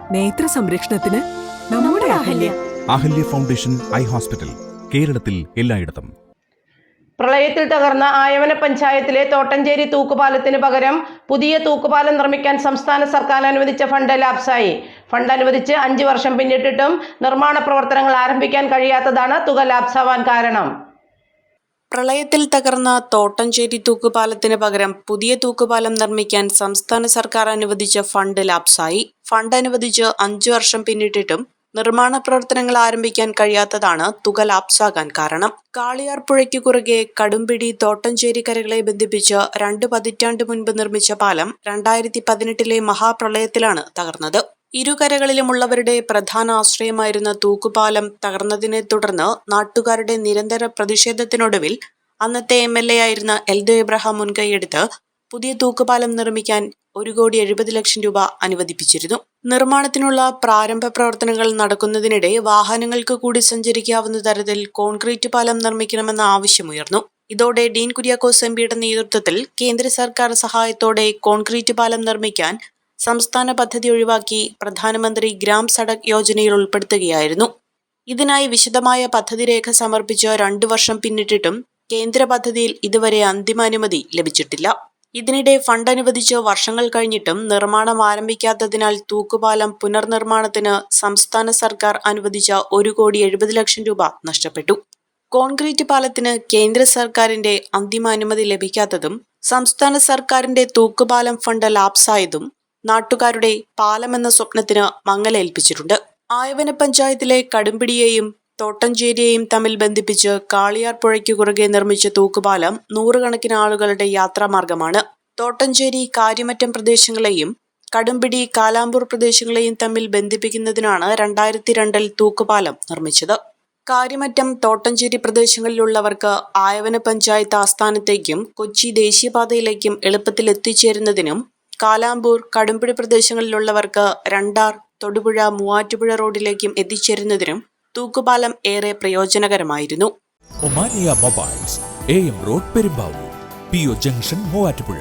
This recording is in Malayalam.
നേത്ര സംരക്ഷണത്തിന് നമ്മുടെ Ahalya. Ahalya foundation eye hospital കേരളത്തിൽ എല്ലായിടത്തും. പ്രളയത്തിൽ തകർന്ന ആയവന പഞ്ചായത്തിലെ തോട്ടഞ്ചേരി തൂക്കുപാലത്തിന് പകരം പുതിയ തൂക്കുപാലം നിർമ്മിക്കാൻ സംസ്ഥാന സർക്കാർ അനുവദിച്ച ഫണ്ട് ലാപ്സായി. ഫണ്ട് അനുവദിച്ച് അഞ്ച് വർഷം പിന്നിട്ടിട്ടും നിർമ്മാണ പ്രവർത്തനങ്ങൾ ആരംഭിക്കാൻ കഴിയാത്തതാണ് തുക ലാപ്സാവാൻ കാരണം. പ്രളയത്തിൽ തകർന്ന തോട്ടഞ്ചേരി തൂക്കുപാലത്തിന് പകരം പുതിയ തൂക്കുപാലം നിർമ്മിക്കാൻ സംസ്ഥാന സർക്കാർ അനുവദിച്ച ഫണ്ട് ലാപ്സായി. ഫണ്ട് അനുവദിച്ച് അഞ്ചു വർഷം പിന്നിട്ടിട്ടും നിർമ്മാണ പ്രവർത്തനങ്ങൾ ആരംഭിക്കാൻ കഴിയാത്തതാണ് തുക ലാപ്സാകാൻ കാരണം. കാളിയാർ പുഴയ്ക്ക് കുറുകെ കടുംപിടി തോട്ടഞ്ചേരി കരകളെ ബന്ധിപ്പിച്ച് രണ്ട് പതിറ്റാണ്ട് മുൻപ് നിർമ്മിച്ച പാലം രണ്ടായിരത്തി പതിനെട്ടിലെ മഹാപ്രളയത്തിലാണ് തകർന്നത്. ഇരുകരകളിലുമുള്ളവരുടെ പ്രധാന ആശ്രയമായിരുന്ന തൂക്കുപാലം തകർന്നതിനെ തുടർന്ന് നാട്ടുകാരുടെ നിരന്തര പ്രതിഷേധത്തിനൊടുവിൽ അന്നത്തെ എം എൽ എ ആയിരുന്ന എൽദോ എബ്രഹാം മുൻകൈയെടുത്ത് പുതിയ തൂക്കുപാലം നിർമ്മിക്കാൻ ഒരു കോടി എഴുപത് ലക്ഷം രൂപ അനുവദിപ്പിച്ചിരുന്നു. നിർമ്മാണത്തിനുള്ള പ്രാരംഭ പ്രവർത്തനങ്ങൾ നടക്കുന്നതിനിടെ വാഹനങ്ങൾക്ക് കൂടി സഞ്ചരിക്കാവുന്ന തരത്തിൽ കോൺക്രീറ്റ് പാലം നിർമ്മിക്കണമെന്ന ആവശ്യമുയർന്നു. ഇതോടെ ഡീൻ കുര്യാക്കോസ് എംപിയുടെ നേതൃത്വത്തിൽ കേന്ദ്ര സർക്കാർ സഹായത്തോടെ കോൺക്രീറ്റ് പാലം നിർമ്മിക്കാൻ സംസ്ഥാന പദ്ധതി ഒഴിവാക്കി പ്രധാനമന്ത്രി ഗ്രാം സഡക് യോജനയിൽ ഉൾപ്പെടുത്തുകയായിരുന്നു. ഇതിനായി വിശദമായ പദ്ധതി രേഖ സമർപ്പിച്ച് രണ്ടു വർഷം പിന്നിട്ടിട്ടും കേന്ദ്ര പദ്ധതിയിൽ ഇതുവരെ അന്തിമാനുമതി ലഭിച്ചിട്ടില്ല. ഇതിനിടെ ഫണ്ട് അനുവദിച്ച് വർഷങ്ങൾ കഴിഞ്ഞിട്ടും നിർമ്മാണം ആരംഭിക്കാത്തതിനാൽ തൂക്കുപാലം പുനർനിർമ്മാണത്തിന് സംസ്ഥാന സർക്കാർ അനുവദിച്ച ഒരു കോടി എഴുപത് ലക്ഷം രൂപ നഷ്ടപ്പെട്ടു. കോൺക്രീറ്റ് പാലത്തിന് കേന്ദ്ര സർക്കാരിന്റെ അന്തിമ അനുമതി ലഭിക്കാത്തതും സംസ്ഥാന സർക്കാരിന്റെ തൂക്കുപാലം ഫണ്ട് ലാപ്സായതും നാട്ടുകാരുടെ പാലമെന്ന സ്വപ്നത്തിന് മങ്ങലേൽപ്പിച്ചിട്ടുണ്ട്. ആയവന പഞ്ചായത്തിലെ കടുംപിടിയെയും തോട്ടഞ്ചേരിയെയും തമ്മിൽ ബന്ധിപ്പിച്ച് കാളിയാർ പുഴയ്ക്ക് കുറുകെ നിർമ്മിച്ച തൂക്കുപാലം നൂറുകണക്കിന് ആളുകളുടെ യാത്രാമാർഗമാണ്. തോട്ടഞ്ചേരി കാര്യമറ്റം പ്രദേശങ്ങളെയും കടുമ്പിടി കാലാമ്പൂർ പ്രദേശങ്ങളെയും തമ്മിൽ ബന്ധിപ്പിക്കുന്നതിനാണ് രണ്ടായിരത്തി രണ്ടിൽ തൂക്കുപാലം നിർമ്മിച്ചത്. കാര്യമറ്റം തോട്ടഞ്ചേരി പ്രദേശങ്ങളിലുള്ളവർക്ക് ആയവന പഞ്ചായത്ത് ആസ്ഥാനത്തേക്കും കൊച്ചി ദേശീയപാതയിലേക്കും എളുപ്പത്തിൽ എത്തിച്ചേരുന്നതിനും കാലാമ്പൂർ കടുംപിടി പ്രദേശങ്ങളിലുള്ളവർക്ക് രണ്ടാർ തൊടുപുഴ മൂവാറ്റുപുഴ റോഡിലേക്കും എത്തിച്ചേരുന്നതിനും തൂക്കുപാലം ഏറെ പ്രയോജനകരമായിരുന്നു. Omania mobiles A M road Perumbavoor P O junction Muvattupuzha.